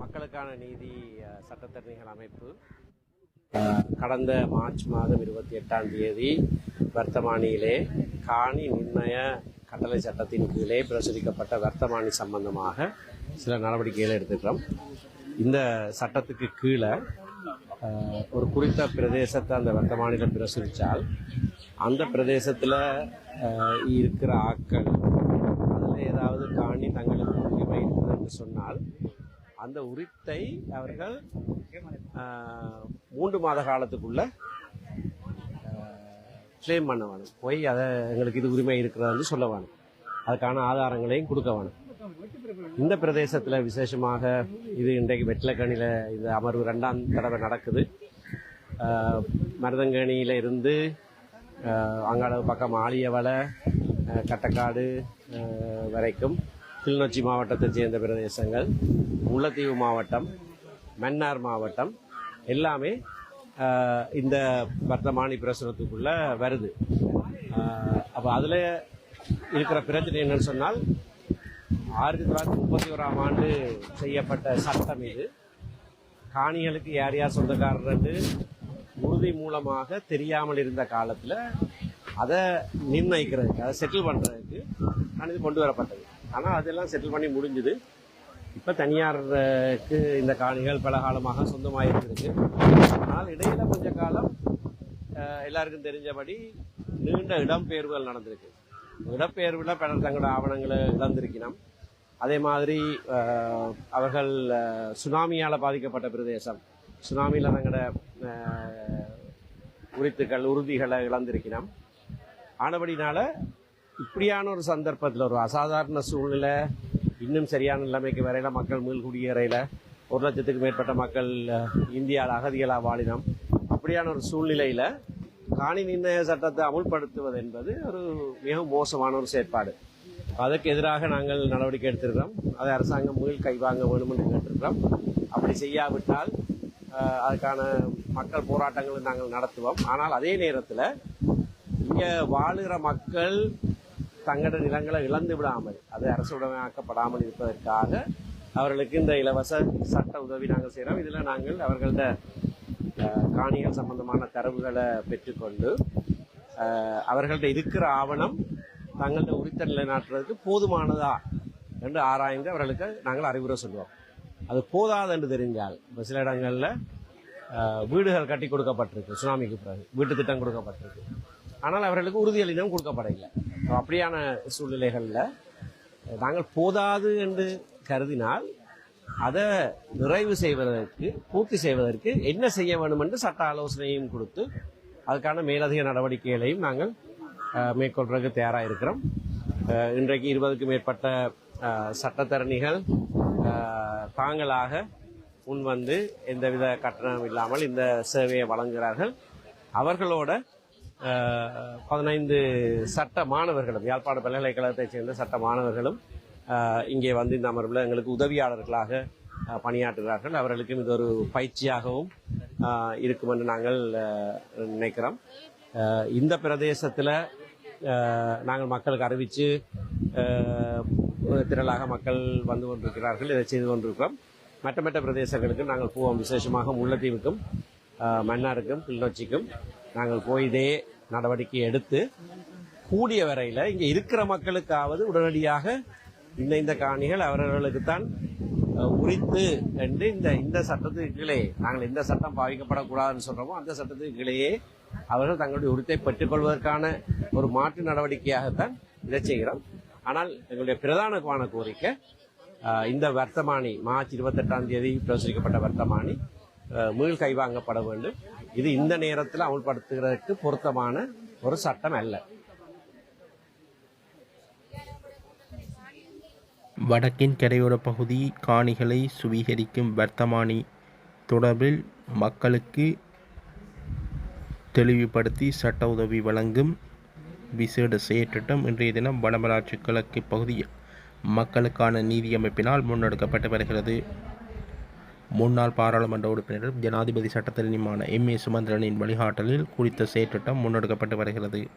மக்களுக்கான நீதி சட்டத்தரணிகள் அமைப்பு. கடந்த மார்ச் மாதம் இருபத்தி எட்டாம் தேதி வர்த்தமானியிலே காணி நிர்ணய கட்டளை சட்டத்தின் கீழே பிரசுரிக்கப்பட்ட வர்த்தமானி சம்பந்தமாக சில நடவடிக்கைகளை எடுத்துக்கிறோம் இந்த சட்டத்துக்கு கீழே ஒரு குறித்த பிரதேசத்தை அந்த வர்த்தமானியில் பிரசுரித்தால் அந்த பிரதேசத்தில் இருக்கிற ஆட்கள் அதில் ஏதாவது காணி தங்களுக்கு உரிமை இருக்குது என்று சொன்னால் அந்த உரித்தை அவர்கள் மூன்று மாத காலத்துக்குள்ள கிளைம் பண்ண வேணும் போய் அதை எங்களுக்கு இது உரிமை இருக்கிறதா சொல்ல வேணும் அதுக்கான ஆதாரங்களையும் கொடுக்க வேணும் இந்த பிரதேசத்தில் விசேஷமாக இது இன்றைக்கு வெட்டிலக்கணியில் இந்த அமர்வு ரெண்டாம் தடவை நடக்குது. மருதங்கணியில் இருந்து ஆஹ், அங்காள பக்கம் ஆலியவளை கட்டக்காடு வரைக்கும் கிளிநொச்சி மாவட்டத்தைச் சேர்ந்த பிரதேசங்கள் முல்லைத்தீவு மாவட்டம் மன்னார் மாவட்டம் எல்லாமே இந்த வர்த்தமானி பிரசுரத்துக்குள்ள வருது. அப்போ அதில் இருக்கிற பிரச்சனை என்னன்னு சொன்னால் ஆயிரத்தி தொள்ளாயிரத்தி முப்பத்தி ஓராம் ஆண்டு செய்யப்பட்ட சட்டம் இது. காணிகளுக்கு யார் யார் சொந்தக்காரர்னு உறுதி மூலமாக தெரியாமல் இருந்த காலத்தில் அதை நிர்ணயிக்கிறதுக்கு அதை செட்டில் பண்ணுறதுக்கு நான் இது கொண்டு வரப்பட்டது. ஆனால் அதெல்லாம் செட்டில் பண்ணி முடிஞ்சுது. இப்போ தனியாருக்கு இந்த காணிகள் பல காலமாக சொந்தமாக இருந்திருக்கு ஆனால் இடையில கொஞ்ச காலம் எல்லாருக்கும் தெரிஞ்சபடி நீண்ட இடம்பெயர்வுகள் நடந்திருக்கு. இடம்பெயர்வில் பலர் தங்களோட ஆவணங்களை இழந்திருக்கணும் அதே மாதிரி அவர்கள் சுனாமியால் பாதிக்கப்பட்ட பிரதேசம். சுனாமியில் தங்களோட உரித்துக்கள் உறுதிகளை இழந்திருக்கணும் ஆனபடினால இப்படியான ஒரு சந்தர்ப்பத்தில் ஒரு அசாதாரண சூழ்நிலை இன்னும் சரியான நிலைமைக்கு வரையில் மக்கள் மீள்குடியேறையில் ஒரு லட்சத்துக்கு மேற்பட்ட மக்கள் இந்தியாவில் அகதிகளாக வாழினோம். அப்படியான ஒரு சூழ்நிலையில் காணி நிர்ணய சட்டத்தை அமுல்படுத்துவது என்பது ஒரு மிகவும் மோசமான ஒரு செயற்பாடு. அதற்கு எதிராக நாங்கள் நடவடிக்கை எடுத்திருக்கிறோம். அதை அரசாங்கம் மீள் கைவாங்க வேண்டும் என்று கேட்டிருக்கிறோம். அப்படி செய்யாவிட்டால் அதுக்கான மக்கள் போராட்டங்களை நாங்கள் நடத்துவோம். ஆனால் அதே நேரத்தில் இங்கே வாழுகிற மக்கள் தங்களோட நிலங்களை இழந்து விடாமல் அது அரசுடமையாக்கப்படாமல் இருப்பதற்காக அவர்களுக்கு இந்த இலவச சட்ட உதவி நாங்கள் செய்கிறோம் இதில் நாங்கள் அவர்கள்ட காணிகள் சம்பந்தமான தரவுகளை பெற்றுக்கொண்டு அவர்கள்ட்ட இருக்கிற ஆவணம் தங்கள்ட்ட உரித்த நிலைநாட்டுறதுக்கு போதுமானதா என்று ஆராய்ந்து அவர்களுக்கு நாங்கள் அறிவுரை சொல்லுவோம். அது போதாது என்று தெரிஞ்சால் இப்போ சில இடங்களில் வீடுகள் கட்டி கொடுக்கப்பட்டிருக்கு சுனாமிக்கு பிறகு வீட்டு திட்டம் கொடுக்கப்பட்டிருக்கு. ஆனால் அவர்களுக்கு உறுதியளினம் கொடுக்கப்படவில்லை. அப்படியான சூழ்நிலைகளில் நாங்கள் போதாது என்று கருதினால் அதை நிறைவு செய்வதற்கு பூர்த்தி செய்வதற்கு என்ன செய்ய வேண்டும் என்று சட்ட ஆலோசனையும் கொடுத்து அதுக்கான மேலதிக நடவடிக்கைகளையும் நாங்கள் மேற்கொள்றதுக்கு தயாராக இருக்கிறோம். இன்றைக்கு இருபதுக்கும் மேற்பட்ட சட்டத்தரணிகள் தாங்களாக முன் வந்து எந்தவித கட்டணம் இல்லாமல் இந்த சேவையை வழங்குகிறார்கள். அவர்களோட பதினைந்து சட்ட மாணவர்களும் யாழ்ப்பாண பல்கலைக்கழகத்தைச் சேர்ந்த சட்ட மாணவர்களும் இங்கே வந்து இந்த அமர்வில் எங்களுக்கு உதவியாளர்களாக பணியாற்றுகிறார்கள். அவர்களுக்கும் இது ஒரு பயிற்சியாகவும் இருக்கும் என்று நாங்கள் நினைக்கிறோம். இந்த பிரதேசத்தில் நாங்கள் மக்களுக்கு அறிவித்து திரளாக மக்கள் வந்து கொண்டிருக்கிறார்கள் இதை செய்து கொண்டிருக்கிறோம். மற்ற மற்ற பிரதேசங்களுக்கு நாங்கள் போவோம். விசேஷமாக முல்லைத்தீவுக்கும் மன்னாருக்கும் கிளிநொச்சிக்கும் நாங்கள் போய் இதே நடவடிக்கை எடுத்து கூடிய வரையில் இங்கே இருக்கிற மக்களுக்காவது உடனடியாக இந்த இந்த காணிகள் அவர்களுக்கு தான் உரித்து என்று இந்த இந்த சட்டத்துக்கு கீழே நாங்கள் எந்த சட்டம் பாவிக்கப்படக்கூடாதுன்னு சொல்கிறோமோ அந்த சட்டத்துக்கு கீழேயே அவர்கள் தங்களுடைய உரித்தை பெற்றுக்கொள்வதற்கான ஒரு மாற்று நடவடிக்கையாகத்தான் இதை செய்கிறோம். ஆனால் எங்களுடைய பிரதானமான கோரிக்கை இந்த வர்த்தமானி மார்ச் இருபத்தெட்டாம் தேதி பிரசுரிக்கப்பட்ட வர்த்தமானி மீள் கைவாங்கப்பட வேண்டும். இது இந்த நேரத்தில் அமுல்படுத்துகிறதுக்கு பொருத்தமான ஒரு சட்டம் அல்ல. வடக்கின் கரையோர பகுதி காணிகளை சுவீகரிக்கும் வர்த்தமானி தொடர்பில் மக்களுக்கு தெளிவுபடுத்தி சட்ட உதவி வழங்கும் விசேட செயற்றிட்டம் இன்றைய தினம் வடமராட்சி கிழக்கு பகுதியில் மக்களுக்கான நீதி அமைப்பினால் முன்னெடுக்கப்பட்டு வருகிறது. முன்னாள் பாராளுமன்ற உறுப்பினரும் ஜனாதிபதி சட்டத்தரணியுமான எம் ஏ சுமந்திரனின் வழிகாட்டலில் குறித்த செயற்றிட்டம் முன்னெடுக்கப்பட்டு வருகிறது.